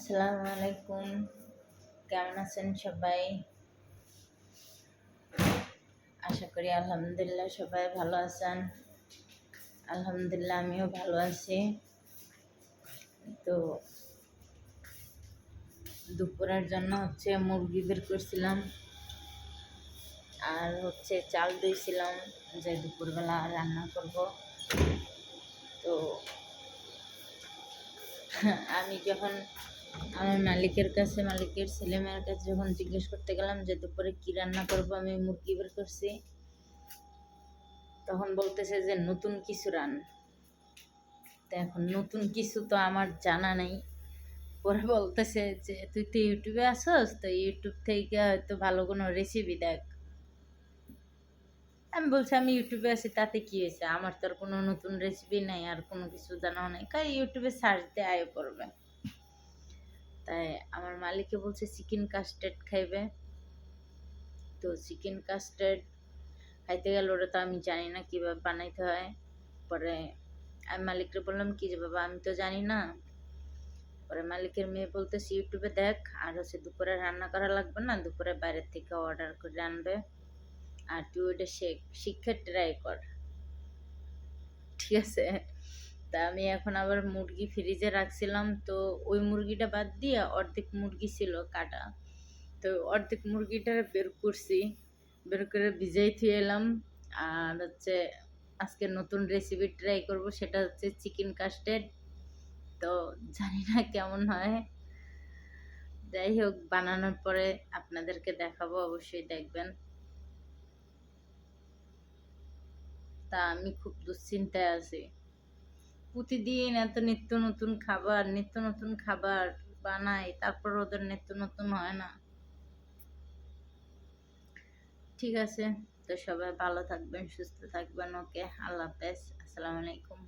আসসালামু আলাইকুম কেমন আছেন সবাই? আশা করি আলহামদুলিল্লাহ সবাই ভালো আছেন। আলহামদুলিল্লাহ আমিও ভালো আছি। তো দুপুরের জন্য হচ্ছে মুরগি বের করছিলাম। আর হচ্ছে চাল দিয়েছিলাম যে দুপুরবেলা রান্না করব। তো আমি যখন আমার মালিকের কাছে, মালিকের ছেলেমেয়ের কাছে যখন জিজ্ঞেস করতে গেলাম যে, দুপুরে কী রান্না করব? আমি মুরগি বের করছি। তখন বলতেছে যে, নতুন কিছু রান। তো এখন নতুন কিছু তো আমার জানা নেই। পরে বলতেছে যে, তুই তো ইউটিউবে আসস তো ইউটিউব থেকে হয়তো ভালো কোনো রেসিপি দেখ। আমি বলছি, আমি ইউটিউবে আছি, তাতে কি হয়েছে? আমার তো আর কোনো নতুন রেসিপি নাই, আর কোনো কিছু জানাও নাই। কাই ইউটিউবে সার্চ দিয়ে আয় করবে। তাই আমার মালিকে বলছে, চিকেন কাস্টার্ড খাইবে। তো চিকেন কাস্টার্ড খাইতে গেলে ওটা তো আমি জানি না কীভাবে বানাইতে হয়। পরে আমি মালিককে বললাম, কি যে বাবা, আমি তো জানি না। পরে মালিকের মেয়ে বলতেছে, ইউটিউবে দেখ, আর হচ্ছে দুপুরে রান্না করা লাগবে না, দুপুরে বাইরের থেকে অর্ডার করে আনবে। আর তুই ওইটা শেখ শিক্ষা ট্রাই কর। ঠিক আছে? তা আমি এখন আবার মুরগি ফ্রিজে রাখছিলাম, তো ওই মুরগিটা বাদ দিয়ে অর্ধেক মুরগি ছিল কাটা। তো অর্ধেক মুরগিটা বের করছি, বের করে ভিজাই থুয়ে এলাম। আর হচ্ছে আজকে নতুন রেসিপি ট্রাই করব, সেটা হচ্ছে চিকেন কাস্টেড তো জানি না কেমন হয়। যাই হোক, বানানোর পরে আপনাদেরকে দেখাবো, অবশ্যই দেখবেন। তা আমি খুব দুশ্চিন্তায় আছি। প্রতিদিন এত নিত্য নতুন খাবার, নিত্য নতুন খাবার বানাই, তারপর ওদের নিত্য নতুন হয় না। ঠিক আছে, তো সবাই ভালো থাকবেন, সুস্থ থাকবেন, ওকে, আল্লাহ হাফেজ, আসসালামু আলাইকুম।